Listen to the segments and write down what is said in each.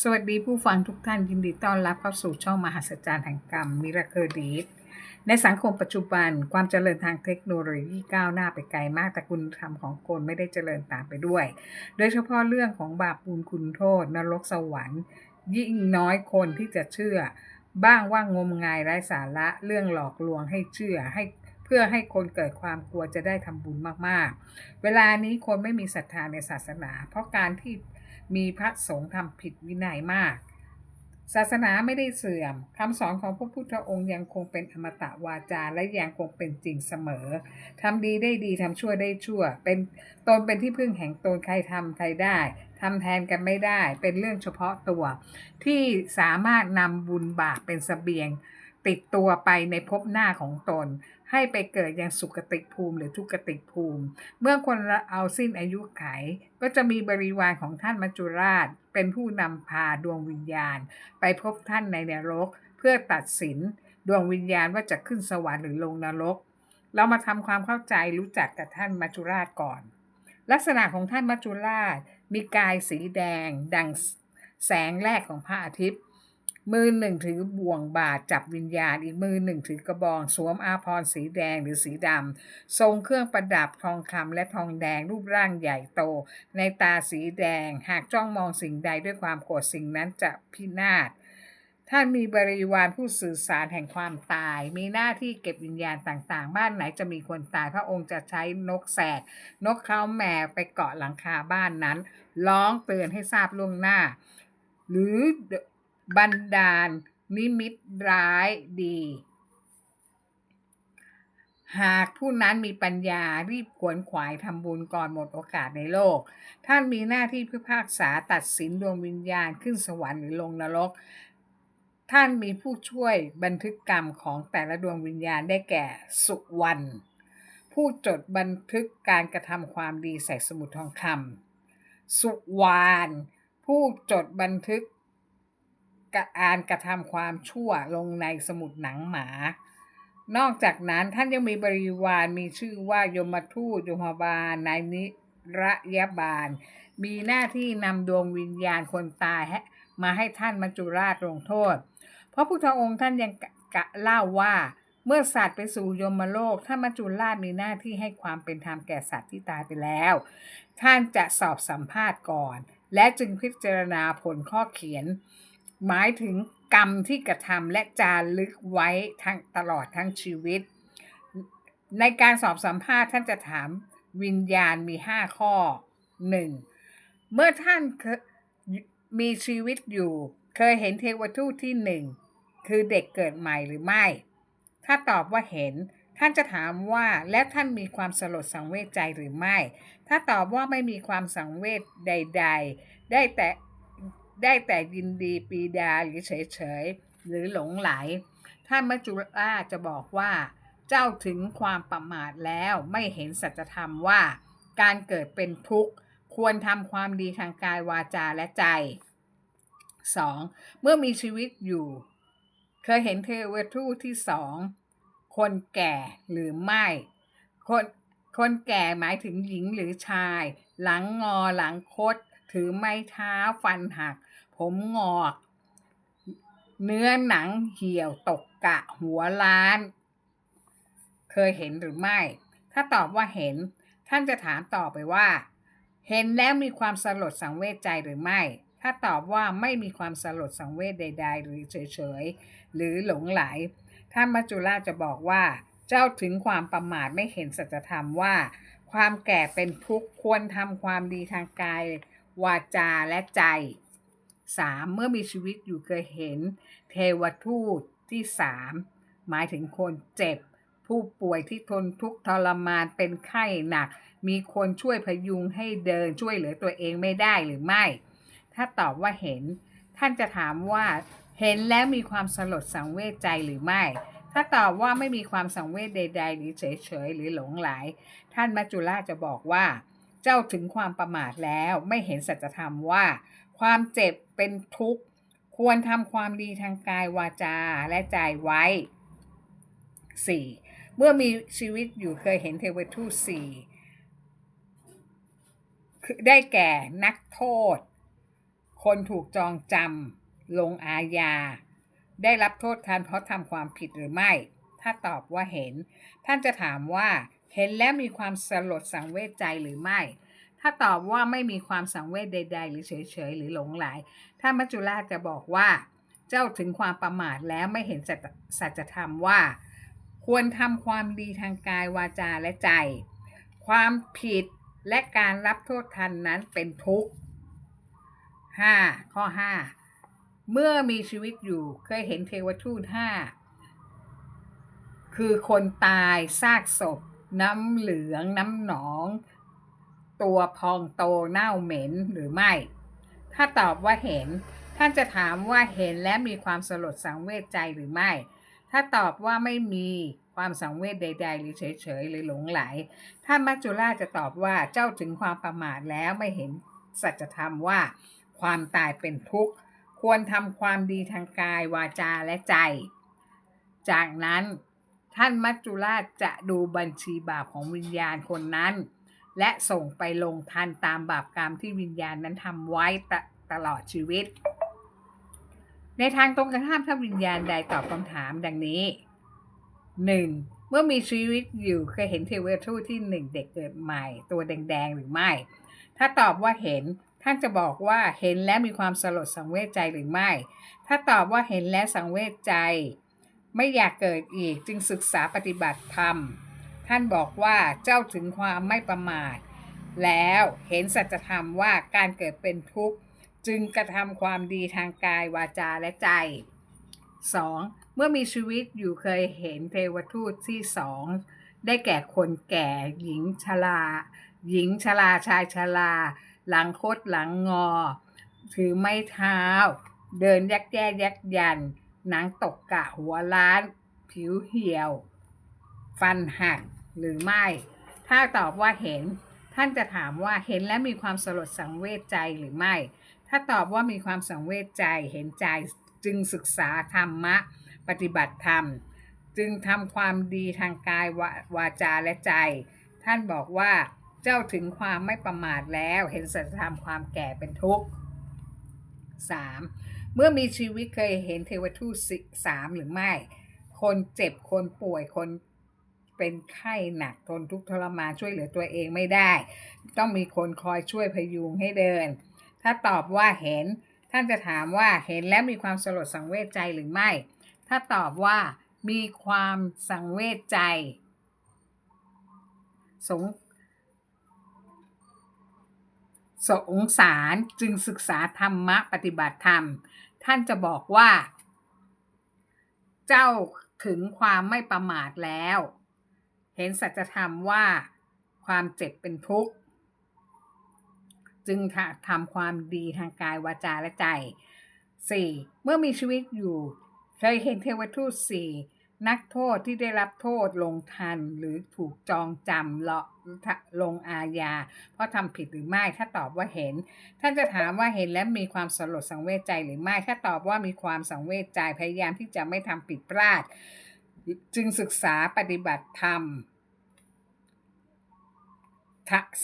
สวัสดีผู้ฟังทุกท่านยินดีต้อนรับเข้าสู่ช่องมหัศจรรย์แห่งกรรมมิราเคิลดีในสังคมปัจจุบันความเจริญทางเทคโนโลยีก้าวหน้าไปไกลมาก แต่คุณธรรมของคนไม่ได้เจริญตามไปด้วย โดยเฉพาะเรื่องของบาปบุญคุณโทษ นรกสวรรค์ ยิ่งน้อยคนที่จะเชื่อ บ้างว่างมงายไร้สาระเรื่องหลอกลวงให้เชื่อให้เพื่อให้คนเกิดความกลัวจะได้ทำบุญมากๆ เวลานี้คนไม่มีศรัทธาในศาสนา เพราะการที่ มีพระสงฆ์ทำผิดวินัยมาก ศาสนาไม่ได้เสื่อมคำสอนของพระพุทธองค์ยังคงเป็นอมตะวาจาและยังคงเป็นจริงเสมอทำดีได้ดีทำชั่วได้ชั่ว เป็นตนเป็นที่พึ่งแห่งตนใครทำใครได้ทำแทนกันไม่ได้เป็นเรื่องเฉพาะตัว ที่สามารถนำบุญบาปเป็นสเสบียง ติดตัวไปในภพหน้าของตน ให้ไปเกิดยังสุกติภูมิหรือทุกติภูมิ เมื่อคนเราเอาสิ้นอายุไข ก็จะมีบริวารของท่านมัจจุราช เป็นผู้นำพาดวงวิญญาณ ไปพบท่านในนรก เพื่อตัดสินดวงวิญญาณว่าจะขึ้นสวรรค์หรือลงนรก เรามาทำความเข้าใจรู้จักกับท่านมัจจุราชก่อน ลักษณะของท่านมัจจุราชมีกายสีแดง ดังแสงแรกของพระอาทิตย์ มือหนึ่งถือบ่วงบาดจับวิญญาณ อีกมือหนึ่งถือกระบอง สวมอาภรณ์สีแดงหรือสีดำทรงเครื่องประดับทองคำและทองแดงรูปร่างใหญ่โต ในตาสีแดง หากจ้องมองสิ่งใดด้วยความโกรธสิ่งนั้นจะพินาศท่านมีบริวารผู้สื่อสารแห่งความตาย มีหน้าที่เก็บวิญญาณต่างๆ บ้านไหนจะมีคนตาย พระองค์จะใช้นกแสก นกเขาแมวไปเกาะหลังคาบ้านนั้น ร้องเตือนให้ทราบล่วงหน้า หรือ บันดาล นิมิตร้ายดี หากผู้นั้นมีปัญญารีบขวนขวายทำบุญก่อนหมดโอกาสในโลก ท่านมีหน้าที่พิพากษาตัดสินดวงวิญญาณขึ้นสวรรค์หรือลงนรก ท่านมีผู้ช่วยบันทึกกรรมของแต่ละดวงวิญญาณได้แก่สุวรรณผู้จดบันทึกการกระทำความดีใส่สมุดทองคำสุวรรณผู้จดบันทึก การกระทำความชั่วลงในสมุดหนังหมา นอกจากนั้นท่านยังมีบริวารมีชื่อว่ายมทูตยมบาลนายนิระยบาล มีหน้าที่นำดวงวิญญาณคนตายมาให้ท่านมัจจุราชลงโทษ เพราะพุทธองค์ท่านยังกะเล่าว่าเมื่อสัตว์ไปสู่ยมโลกท่านมัจจุราชมีหน้าที่ให้ความเป็นธรรมแก่สัตว์ที่ตายไปแล้ว ท่านจะสอบสัมภาษณ์ก่อน และจึงพิจารณาผลข้อเขียน หมายถึงกรรมที่กระทำและจารึกไว้ทั้งตลอดทั้งชีวิต ในการสอบสัมภาษณ์ท่านจะถามวิญญาณมี 5 ข้อ 1. เมื่อท่านมีชีวิตอยู่ เคยเห็นเทวทูตที่หนึ่งคือเด็กเกิดใหม่หรือไม่ ถ้าตอบว่าเห็น ท่านจะถามว่าแล้วท่านมีความสลดสังเวชใจหรือไม่ ถ้าตอบว่าไม่มีความสังเวชใด ๆ ได้แต่ ได้แต่ยินดีปีดาหรือเฉยๆ หรือหลงไหล ท่านมัจจุราชจะบอกว่า เจ้าถึงความประมาทแล้วไม่เห็นสัจธรรมว่า การเกิดเป็นทุกข์ ควรทำความดีทางกายวาจาและใจ 2. เมื่อมีชีวิตอยู่ เคยเห็นเทวทูตที่สองคนแก่หรือไม่ คนคนแก่หมายถึงหญิงหรือชาย หลังงอหลังคด ถือไม้เท้าฟันหัก ผมงอกเนื้อหนังเหี่ยวตกกะหัวล้าน เคยเห็นหรือไม่ ถ้าตอบว่าเห็น ท่านจะถามต่อไปว่า เห็นแล้วมีความสลดสังเวชใจหรือไม่ ถ้าตอบว่าไม่มีความสลดสังเวชใด ๆ หรือเฉยๆ หรือหลงไหล ท่านมัจจุราชจะบอกว่า เจ้าถึงความประมาทไม่เห็นสัจธรรมว่า ความแก่เป็นทุกข์ควรทำความดีทางกาย วาจาและใจ 3. เมื่อมีชีวิตอยู่เคยเห็น เทวทูตที่ 3 หมายถึงคนเจ็บ ผู้ป่วยที่ทนทุกข์ทรมานเป็นไข้หนัก มีคนช่วยพยุงให้เดินช่วยเหลือตัวเองไม่ได้หรือไม่ ถ้าตอบว่าเห็น ท่านจะถามว่าเห็นแล้วมีความสลดสังเวชใจหรือไม่ ถ้าตอบว่าไม่มีความสังเวชใด ๆ หรือเฉยๆหรือหลงไหล ท่านมัจจุราชจะบอกว่า เจ้าถึงความประมาทแล้วไม่เห็นสัจธรรมว่า ความเจ็บเป็นทุกข์ ควรทำความดีทางกายวาจาและใจไว้ 4. เมื่อมีชีวิตอยู่เคยเห็นเทวทูตสี่ได้แก่นักโทษ คนถูกจองจำลงอาญา ได้รับโทษทันเพราะทำความผิดหรือไม่ ถ้าตอบว่าเห็น ท่านจะถามว่า เห็นแล้วมีความสลดสังเวชใจหรือไม่ ถ้าตอบว่าไม่มีความสังเวชใด ๆ หรือเฉยๆหรือหลงไหลท่านมัจจุราชจะบอกว่า เจ้าถึงความประมาทแล้วไม่เห็นสัจธรรมว่า ควรทำความดีทางกายวาจาและใจ ความผิดและการรับโทษทันนั้นเป็นทุกข์ 5. ข้อ 5 เมื่อมีชีวิตอยู่เคยเห็นเทวทูตห้าคือคนตายซากศพ น้ำเหลืองน้ำหนอง ตัวพองโตเน่าเหม็นหรือไม่ ถ้าตอบว่าเห็น ท่านจะถามว่าเห็นและมีความสลดสังเวชใจหรือไม่ ถ้าตอบว่าไม่มีความสังเวชใด ๆ หรือเฉยๆหรือหลงไหล ท่านมัจจุราชจะตอบว่าเจ้าถึงความประมาทแล้วไม่เห็นสัจธรรมว่า ความตายเป็นทุกข์ควรทำความดีทางกายวาจาและใจ จากนั้น ท่านมัจจุราชจะดูบัญชีบาปของวิญญาณคนนั้น และส่งไปลงทันตามบาปกรรมที่วิญญาณนั้นทำไว้ตตลอดชีวิต ในทางตรงกันข้ามถ้าวิญญาณใดตอบคำถามดังนี้ 1. เมื่อมีชีวิตอยู่เคยเห็นเทวทูตที่หนึ่งเด็กเกิดใหม่ ตัวแดง ๆ หรือไม่ ถ้าตอบว่าเห็นท่านจะบอกว่าเห็นและมีความสลดสังเวชใจหรือไม่ ถ้าตอบว่าเห็นและสังเวชใจ ไม่อยากเกิดอีกจึงศึกษาปฏิบัติธรรม ท่านบอกว่าเจ้าถึงความไม่ประมาท แล้วเห็นสัจธรรมว่าการเกิดเป็นทุกข์ จึงกระทำความดีทางกายวาจาและใจ 2. เมื่อมีชีวิตอยู่เคยเห็นเทวทูตที่สองได้แก่คนแก่หญิงชรา หญิงชราชายชรา หลังคดหลังงอ ถือไม้เท้า เดินยักแย่ยักยัน หนังตกกะหัวล้าน ผิวเหี่ยว ฟันหักหรือไม่ ถ้าตอบว่าเห็น ท่านจะถามว่าเห็นและมีความสลดสังเวชใจหรือไม่ ถ้าตอบว่ามีความสังเวชใจเห็นใจจึงศึกษาธรรมะ ปฏิบัติธรรม จึงทำความดีทางกายวาวาจาและใจ ท่านบอกว่าเจ้าถึงความไม่ประมาทแล้ว เห็นสัจธรรมความแก่เป็นทุกข์ 3. เมื่อมีชีวิตเคยเห็นเทวทูตสิสามหรือไม่ คนเจ็บคนป่วยคนเป็นไข้หนักทนทุกข์ทรมานช่วยเหลือตัวเองไม่ได้ ต้องมีคนคอยช่วยพยุงให้เดิน ถ้าตอบว่าเห็น ท่านจะถามว่าเห็นแล้วมีความสลดสังเวชใจหรือไม่ ถ้าตอบว่ามีความสังเวชใจ สง สงสารจึงศึกษาธรรมะปฏิบัติธรรม ท่านจะบอกว่า เจ้าถึงความไม่ประมาทแล้ว เห็นสัจธรรมว่าความเจ็บเป็นทุกข์จึงทำความดีทางกายวาจาและใจ 4. เมื่อมีชีวิตอยู่ เคยเห็นเทวทูตสี่ นักโทษที่ได้รับโทษลงทันหรือถูกจองจำเลาะลงอาญา เพราะทำผิดหรือไม่ถ้าตอบว่าเห็น ท่านจะถามว่าเห็นและมีความสลดสังเวชใจหรือไม่ถ้าตอบว่ามีความสังเวชใจพยายามที่จะไม่ทำผิดพลาด จึงศึกษาปฏิบัติธรรม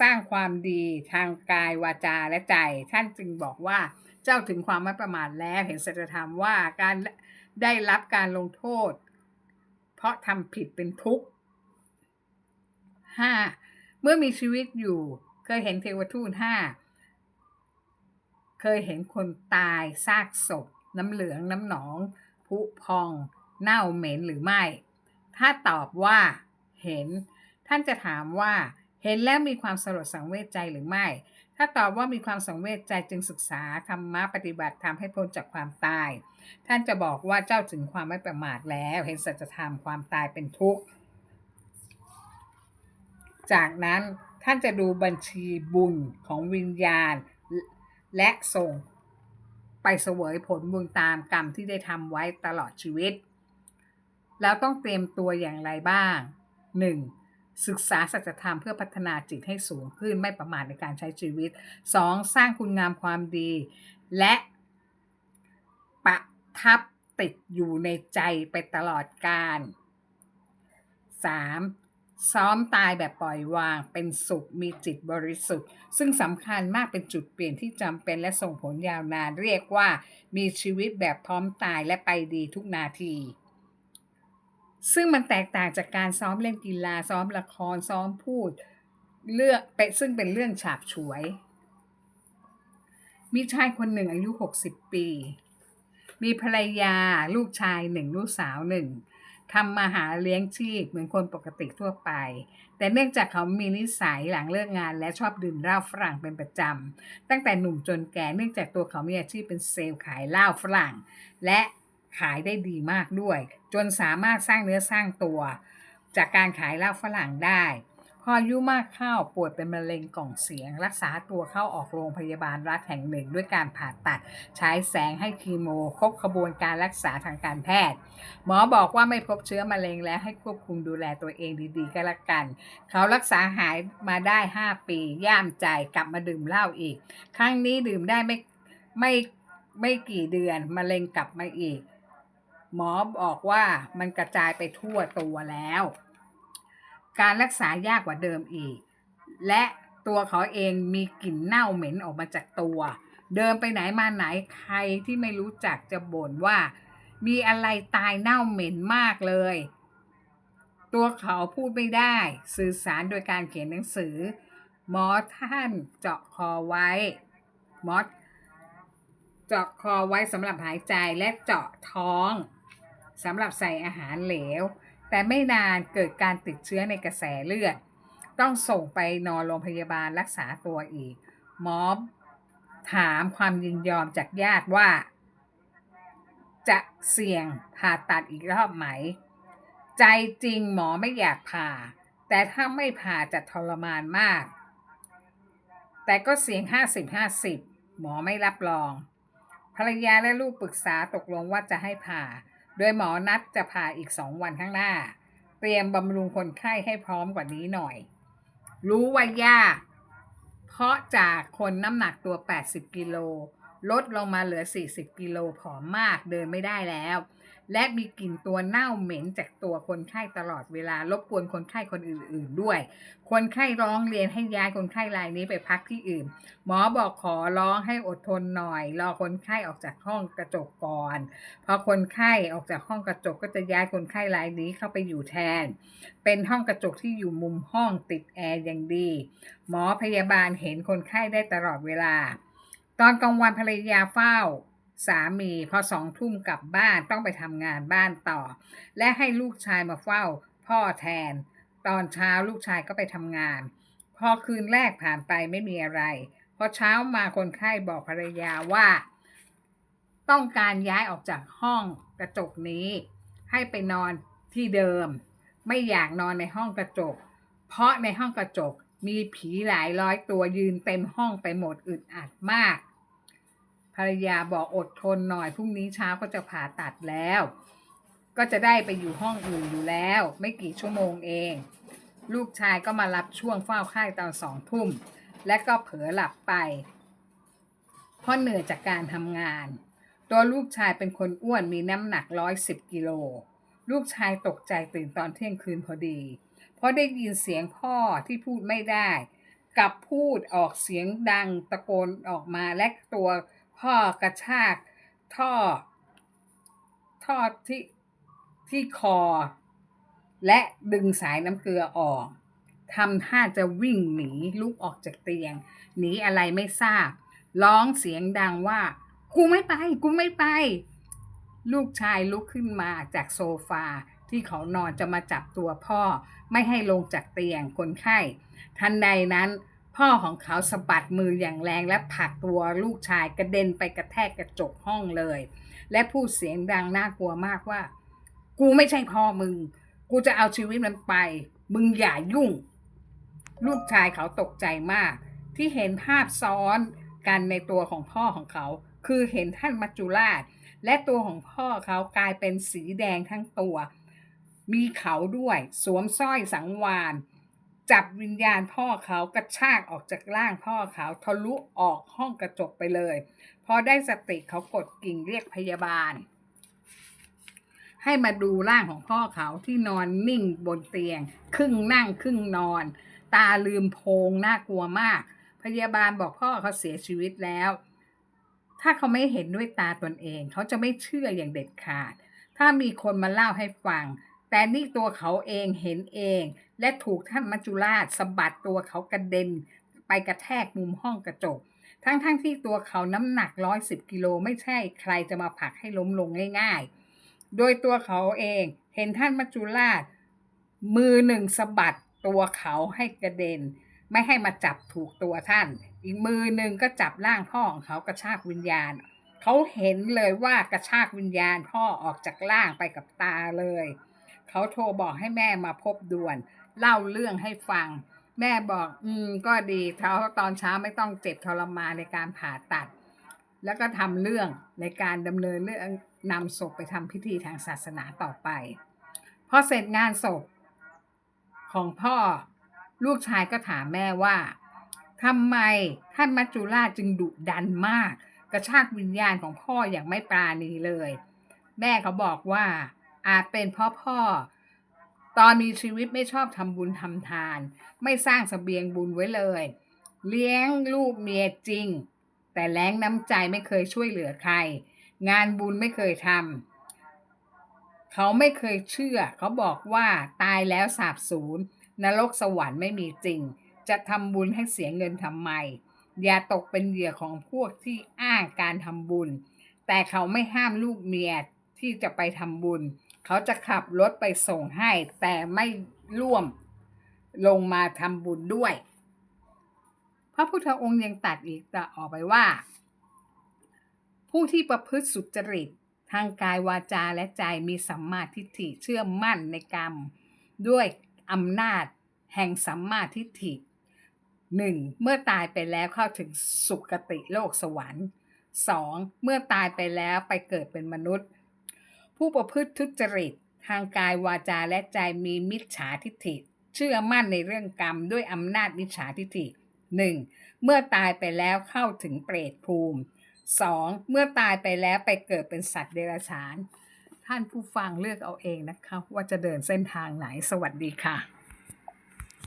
สร้างความดีทางกายวาจาและใจ ท่านจึงบอกว่าเจ้าถึงความไม่ประมาทแล้วเห็นสัจธรรมว่าการได้รับการลงโทษ เพราะทำผิดเป็นทุกข์ 5. เมื่อมีชีวิตอยู่ เคยเห็นเทวทูตห้าเคยเห็นคนตายซากศพ น้ำเหลืองน้ำหนองผุพอง เน่าเหม็นหรือไม่ ถ้าตอบว่า เห็น ท่านจะถามว่า เห็นแล้วมีความสลดสังเวชใจหรือไม่ ถ้าตอบว่ามีความสังเวชใจจึงศึกษาธรรมะปฏิบัติทำให้พ้นจากความตาย ท่านจะบอกว่าเจ้าถึงความไม่ประมาทแล้ว เห็นสัจธรรมความตายเป็นทุกข์ จากนั้นท่านจะดูบัญชีบุญของวิญญาณ และส่งไปเสวยผลบุญตามกรรมที่ได้ทำไว้ตลอดชีวิต แล้วต้องเตรียมตัวอย่างไรบ้าง 1. ศึกษาสัจธรรมเพื่อพัฒนาจิตให้สูงขึ้นไม่ประมาทในการใช้ชีวิต 2. สร้างคุณงามความดี และประทับติดอยู่ในใจไปตลอดกาล 3. ซ้อมตายแบบปล่อยวางเป็นสุขมีจิตบริสุทธิ์ ซึ่งสำคัญมากเป็นจุดเปลี่ยนที่จำเป็นและส่งผลยาวนานเรียกว่ามีชีวิตแบบพร้อมตายและไปดีทุกนาที ซึ่งมันแตกต่างจากการซ้อมเล่นกีฬาซ้อมละครซ้อมพูดเลือกเป็นซึ่งเป็นเรื่องฉาบฉวย มีชายคนหนึ่งอายุ 60 ปี มีภรรยาลูกชายหนึ่งลูกสาวหนึ่งทำมาหาเลี้ยงชีพเหมือนคนปกติทั่วไป แต่เนื่องจากเขามีนิสัยหลังเลิกงาน และชอบดื่มเหล้าฝรั่งเป็นประจำตั้งแต่หนุ่มจนแก่เนื่องจากตัวเขามีอาชีพเป็นเซลล์ขายเหล้าฝรั่ง และ ขายได้ดีมากด้วย จนสามารถสร้างเนื้อสร้างตัว จากการขายเหล้าฝรั่งได้ พออายุมากเข้าป่วยเป็นมะเร็งกล่องเสียง รักษาตัวเข้าออกโรงพยาบาลรัฐแห่งหนึ่ง ด้วยการผ่าตัด ใช้แสงให้คีโมครบขบวนการรักษาทางการแพทย์ หมอบอกว่าไม่พบเชื้อมะเร็งแล้วให้ควบคุมดูแลตัวเองดีๆก็แล้วกัน เขารักษาหายมาได้ 5 ปี ย่ามใจกลับมาดื่มเหล้าอีก ครั้งนี้ดื่มได้ไม่ไม่ไม่กี่เดือนมะเร็งกลับมาอีก หมอบอกว่ามันกระจายไปทั่วตัวแล้ว การรักษายากกว่าเดิมอีก และตัวเขาเองมีกลิ่นเน่าเหม็นออกมาจากตัว เดินไปไหนมาไหนใครที่ไม่รู้จักจะบ่นว่า มีอะไรตายเน่าเหม็นมากเลย ตัวเขาพูดไม่ได้ สื่อสารโดยการเขียนหนังสือ หมอท่านเจาะคอไว้หมอเจาะคอไว้สำหรับหายใจและเจาะท้อง สำหรับใส่อาหารเหลว แต่ไม่นานเกิดการติดเชื้อในกระแสเลือด ต้องส่งไปนอนโรงพยาบาลรักษาตัวอีก หมอถามความยินยอมจากญาติว่า จะเสี่ยงผ่าตัดอีกรอบไหม ใจจริงหมอไม่อยากผ่า แต่ถ้าไม่ผ่าจะทรมานมาก แต่ก็เสี่ยง 50-50 หมอไม่รับรอง ภรรยาและลูกปรึกษาตกลงว่าจะให้ผ่า โดยหมอนัดจะผ่าอีกสองวันข้างหน้า เตรียมบำรุงคนไข้ให้พร้อมกว่านี้หน่อย รู้ว่ายาก เพราะจากคนน้ำหนักตัว 80 กิโล ลดลงมาเหลือ 40 กิโลผอมมากเดินไม่ได้แล้ว และมีกลิ่นตัวเน่าเหม็นจากตัวคนไข้ตลอดเวลารบกวนคนไข้คนอื่น ๆ ด้วย คนไข้ร้องเรียนให้ย้ายคนไข้รายนี้ไปพักที่อื่น หมอบอกขอร้องให้อดทนหน่อย รอคนไข้ออกจากห้องกระจกก่อน พอคนไข้ออกจากห้องกระจกก็จะย้ายคนไข้รายนี้เข้าไปอยู่แทน เป็นห้องกระจกที่อยู่มุมห้องติดแอร์อย่างดี หมอพยาบาลเห็นคนไข้ได้ตลอดเวลา ตอนกลางวันภรรยาเฝ้า สามี พอสองทุ่มกลับบ้านต้องไปทำงานบ้านต่อ และให้ลูกชายมาเฝ้า พ่อแทน ตอนเช้าลูกชายก็ไปทำงาน พอคืนแรกผ่านไปไม่มีอะไร พอเช้ามาคนไข้บอกภรรยาว่า ต้องการย้ายออกจากห้องกระจกนี้ ให้ไปนอนที่เดิม ไม่อยากนอนในห้องกระจก เพราะในห้องกระจกมีผีหลายร้อยตัวยืนเต็มห้องไปหมดอึดอัดมาก ภรรยาบอกอดทนหน่อยพรุ่งนี้เช้าก็จะผ่าตัดแล้ว ก็จะได้ไปอยู่ห้องอื่นอยู่แล้ว ไม่กี่ชั่วโมงเอง ลูกชายก็มารับช่วงเฝ้าไข้ตอนสองทุ่ม และก็เผลอหลับไป เพราะเหนื่อยจากการทำงาน ตัวลูกชายเป็นคนอ้วนมีน้ำหนักร้อยสิบกิโลลูกชายตกใจตื่นตอนเที่ยงคืนพอดี เพราะได้ยินเสียงพ่อที่พูดไม่ได้กลับพูดออกเสียงดังตะโกนออกมาและตัว พ่อกระชากท่อ ท่อที่ที่คอ และดึงสายน้ำเกลือออกทำท่าจะวิ่งหนีลุกออกจากเตียง หนีอะไรไม่ทราบ ร้องเสียงดังว่า กูไม่ไป กูไม่ไป ลูกชายลุกขึ้นมาจากโซฟาที่เขานอนจะมาจับตัวพ่อ ไม่ให้ลงจากเตียงคนไข้ ทันใดนั้น พ่อของเขาสะบัดมืออย่างแรงและผลักตัวลูกชายกระเด็นไปกระแทกกระจกห้องเลย และพูดเสียงดังน่ากลัวมากว่า กูไม่ใช่พ่อมึง กูจะเอาชีวิตมันไป มึงอย่ายุ่ง ลูกชายเขาตกใจมาก ที่เห็นภาพซ้อนกันในตัวของพ่อของเขา คือเห็นท่านมัจจุราช และตัวของพ่อเขากลายเป็นสีแดงทั้งตัว มีเขาด้วย สวมสร้อยสังวาน จับวิญญาณพ่อเขากระชากออกจากร่างพ่อเขาทะลุออกห้องกระจกไปเลย พอได้สติเขากดกิ่งเรียกพยาบาลใให้มาดูร่างของพ่อเขาที่นอนนิ่งบนเตียง ครึ่งนั่งครึ่งนอน ตาลืมโพงน่ากลัวมาก พยาบาลบอกพ่อเขาเสียชีวิตแล้ว ถ้าเขาไม่เห็นด้วยตาตนเอง เขาจะไม่เชื่ออย่างเด็ดขาด ถ้ามีคนมาเล่าให้ฟัง แต่นี่ตัวเขาเองเห็นเอง และถูกท่านมัจจุราชสะบัดตัวเขากระเด็น ไปกระแทกมุมห้องกระจก ทั้งๆทที่ตัวเขาน้ำหนักร้อยสิบกิโลไม่ใช่ใครจะมาผลักให้ล้มลงง่ายๆ โดยตัวเขาเองเห็นท่านมัจจุราช มือหนึ่งสะบัดตัวเขาให้กระเด็น ไม่ให้มาจับถูกตัวท่าน อีกมือหนึ่งก็จับร่างพ่อของเขากระชากวิญญาณเขาเห็นเลยว่ากระชากวิญญาณพ่อออกจากร่างไปกับตาเลย เขาโทรบอกให้แม่มาพบด่วน เล่าเรื่องให้ฟัง แม่บอก อืม ก็ดีเขาตอนเช้าไม่ต้องเจ็บทรมานในการผ่าตัด แล้วก็ทำเรื่องในการดำเนินเรื่องนำศพไปทำพิธีทางศาสนาต่อไป พอเสร็จงานศพ ของพ่อ ลูกชายก็ถามแม่ว่าทำไมท่านมัจจุราชจึงดุดันมาก กระชากวิญญาณของพ่ออย่างไม่ปราณีเลย แม่เขาบอกว่า อาจเป็นเพราะพ่อ ตอนมีชีวิตไม่ชอบทำบุญทำทาน ไม่สร้างสเสบียงบุญไว้เลย เลี้ยงลูกเมียจริง แต่แรงน้ำใจไม่เคยช่วยเหลือใคร งานบุญไม่เคยทำเขาไม่เคยเชื่อ เขาบอกว่าตายแล้วสาบสูญนรกสวรรค์ไม่มีจริง จะทำบุญให้เสียเงินทำไม อย่าตกเป็นเหยื่อของพวกที่อ้างการทำบุญ แต่เขาไม่ห้ามลูกเมียที่จะไปทำบุญ เขาจะขับรถไปส่งให้ แต่ไม่ร่วมลงมาทำบุญด้วย พระพุทธองค์ยังตัดอีกต่ออกไปว่า ผู้ที่ประพฤติสุจริตทางกายวาจาและใจมีสัมมาทิฏฐิเชื่อมั่นในกรรม ด้วยอำนาจแห่งสัมมาทิฏฐิหนึ่งเมื่อตายไปแล้วเข้าถึงสุคติโลกสวรรค์สองเมื่อตายไปแล้วไปเกิดเป็นมนุษย์ ผู้ประพฤติทุจริต ทางกายวาจาและใจมีมิจฉาทิฐิ เชื่อมั่นในเรื่องกรรมด้วยอำนาจมิจฉาทิฐิหนึ่งเมื่อตายไปแล้วเข้าถึงเปรตภูมิสองเมื่อตายไปแล้วไปเกิดเป็นสัตว์เดรัจฉาน ท่านผู้ฟังเลือกเอาเองนะคะ ว่าจะเดินเส้นทางไหนสวัสดีค่ะ